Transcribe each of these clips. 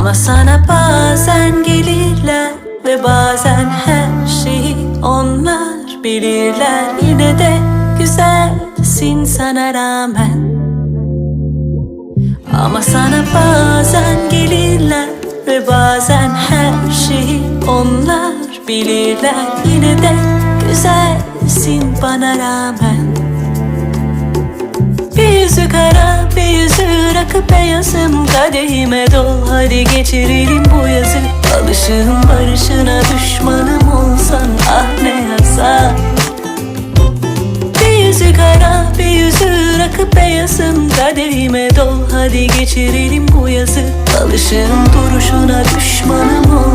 Ama sana bazen gelirler ve bazen her şeyi onlar bilirler. Yine de güzelsin sana rağmen. Ama sana bazen gelirler ve bazen her şeyi onlar bilirler. Yine de güzelsin bana rağmen. Bir yüzü kara bir yüzü Kadehime dol hadi geçirelim bu yazı. Alışığım barışına düşmanım olsan ah ne yazar Bir yüzü kara bir yüzü rakı beyazım. Kadehime dol hadi geçirelim bu yazı. Alışığım duruşuna düşmanım ol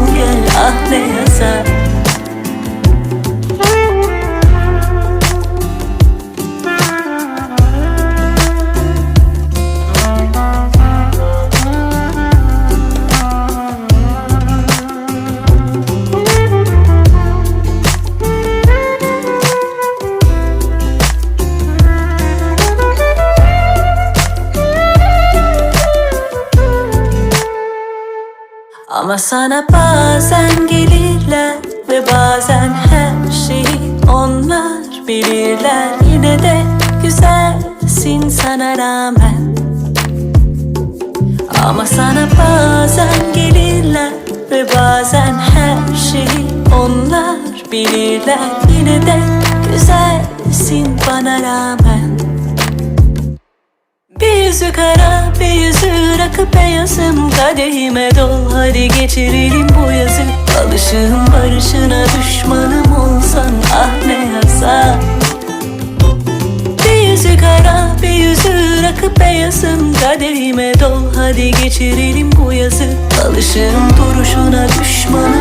Ama sana bazen gelirler ve bazen her şeyi onlar bilirler. Yine de güzelsin sana rağmen. Ama sana bazen gelirler ve bazen her şeyi onlar bilirler. Yine de güzelsin bana rağmen. Bir yüzü kara bir rakı beyazım Kadehime dol. Hadi geçirelim bu yazı. Alışığım barışına düşmanım olsan. Ah ne yazar Bir yüzü kara bir yüzü rakı beyazım Kadehime dol. Hadi geçirelim bu yazı. Alışığım duruşuna düşmanım